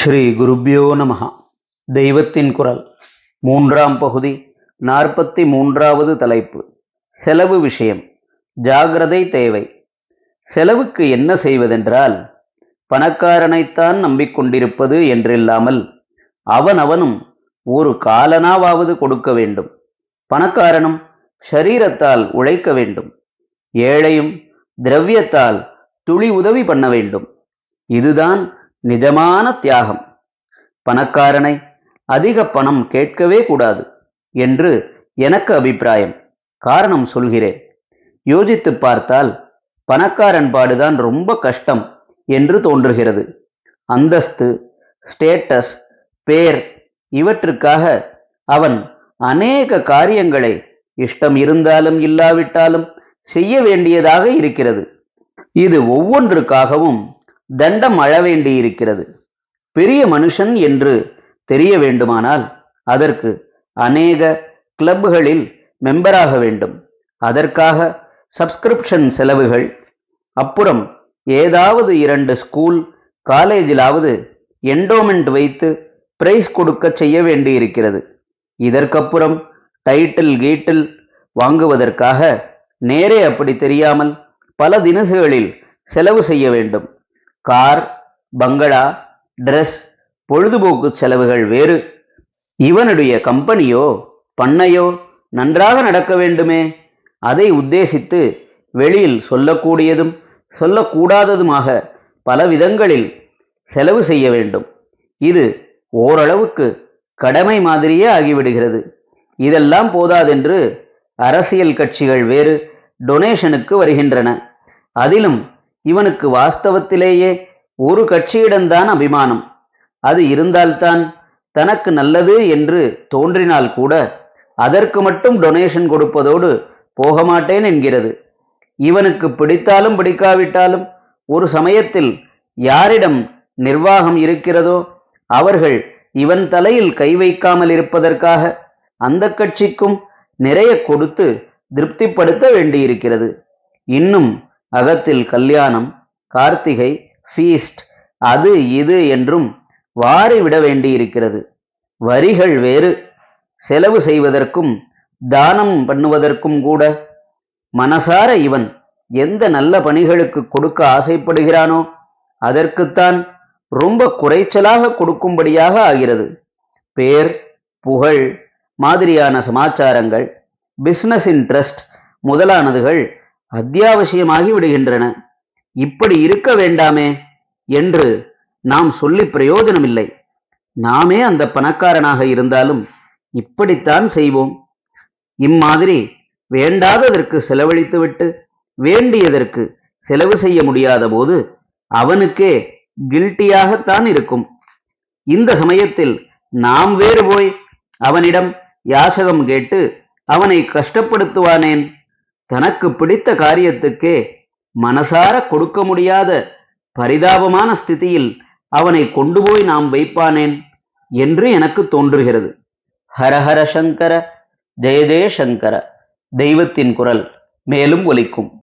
ஸ்ரீ குருப்யோ நம தெய்வத்தின் குரல். மூன்றாம் பகுதி நாற்பத்தி மூன்றாவது தலைப்பு. செலவு விஷயம். ஜாகிரதை தேவை. செலவுக்கு என்ன செய்வதென்றால் பணக்காரனைத்தான் நம்பிக்கொண்டிருப்பது என்றில்லாமல் அவனவனும் ஒரு காலனாவாவது கொடுக்க வேண்டும். பணக்காரனும் ஷரீரத்தால் உழைக்க வேண்டும். ஏழையும் திரவியத்தால் துளி உதவி பண்ண வேண்டும். இதுதான் நிஜமான தியாகம். பணக்காரனை அதிக பணம் கேட்கவே கூடாது என்று எனக்கு அபிப்பிராயம். காரணம் சொல்கிறேன். யோசித்து பார்த்தால் பணக்காரன் பாடுதான் ரொம்ப கஷ்டம் என்று தோன்றுகிறது. அந்தஸ்து ஸ்டேட்டஸ் பேர் இவற்றுக்காக அவன் அநேக காரியங்களை இஷ்டம் இருந்தாலும் இல்லாவிட்டாலும் செய்ய வேண்டியதாக இருக்கிறது. இது ஒவ்வொன்றுக்காகவும் தண்டம் அழ வேண்டியிருக்கிறது. பெரிய மனுஷன் என்று தெரிய வேண்டுமானால் அதற்கு அநேக கிளப்புகளில் மெம்பராக வேண்டும். அதற்காக சப்ஸ்கிரிப்ஷன் செலவுகள் அப்புறம் ஏதாவது இரண்டு ஸ்கூல் காலேஜிலாவது என்டோமெண்ட் வைத்து பிரைஸ் கொடுக்க செய்ய வேண்டியிருக்கிறது. இதற்கப்புறம் டைட்டில் கீட்டில் வாங்குவதற்காக நேரே அப்படி தெரியாமல் பல தினசுகளில் செலவு செய்ய வேண்டும். கார் பங்களா ட்ரெஸ் பொழுதுபோக்கு செலவுகள் வேறு. இவனுடைய கம்பெனியோ பண்ணையோ நன்றாக நடக்க வேண்டுமே. அதை உத்தேசித்து வெளியில் சொல்லக்கூடியதும் சொல்லக்கூடாததுமாக பல விதங்களில் செலவு செய்ய வேண்டும். இது ஓரளவுக்கு கடமை மாதிரியே ஆகிவிடுகிறது. இதெல்லாம் போதாதென்று அரசியல் கட்சிகள் வேறு டொனேஷனுக்கு வருகின்றன. அதிலும் இவனுக்கு வாஸ்தவத்திலேயே ஒரு கட்சியிடம்தான் அபிமானம். அது இருந்தால்தான் தனக்கு நல்லது என்று தோன்றினால் கூட அதற்கு மட்டும் டொனேஷன் கொடுப்பதோடு போக மாட்டேன் என்கிறது. இவனுக்கு பிடித்தாலும் பிடிக்காவிட்டாலும் ஒரு சமயத்தில் யாரிடம் நிர்வாகம் இருக்கிறதோ அவர்கள் இவன் தலையில் கை வைக்காமல் இருப்பதற்காக அந்த கட்சிக்கும் நிறைய கொடுத்து திருப்திப்படுத்த வேண்டியிருக்கிறது. இன்னும் அகத்தில் கல்யாணம் கார்த்திகை ஃபீஸ்ட் அது இது என்றும் வாரிவிட வேண்டியிருக்கிறது. வரிகள் வேறு. செலவு செய்வதற்கும் தானம் பண்ணுவதற்கும் கூட. மனசார இவன் எந்த நல்ல பணிகளுக்கு கொடுக்க ஆசைப்படுகிறானோ அதற்குத்தான் ரொம்ப குறைச்சலாக கொடுக்கும்படியாக ஆகிறது. பேர் புகழ் மாதிரியான சமாச்சாரங்கள் பிஸ்னஸ் இன்ட்ரெஸ்ட் முதலானதுகள் அத்தியாவசியமாகி விடுகின்றன. இப்படி இருக்க வேண்டாமே என்று நாம் சொல்லி பிரயோஜனமில்லை. நாமே அந்த பணக்காரனாக இருந்தாலும் இப்படித்தான் செய்வோம். இம்மாதிரி வேண்டாததற்கு செலவழித்துவிட்டு வேண்டியதற்கு செலவு செய்ய முடியாத போது அவனுக்கே கில்ட்டியாகத்தான் இருக்கும். இந்த சமயத்தில் நாம் வேறு போய் அவனிடம் யாசகம் கேட்டு அவனை கஷ்டப்படுத்துவானேன்? தனக்கு பிடித்த காரியத்துக்கே மனசார கொடுக்க முடியாத பரிதாபமான ஸ்திதியில் அவனை கொண்டு போய் நாம் வைப்பானேன் என்று எனக்கு தோன்றுகிறது. ஹரஹர சங்கர ஜெய ஜெய சங்கர தெய்வத்தின் குரல் மேலும் ஒலிக்கும்.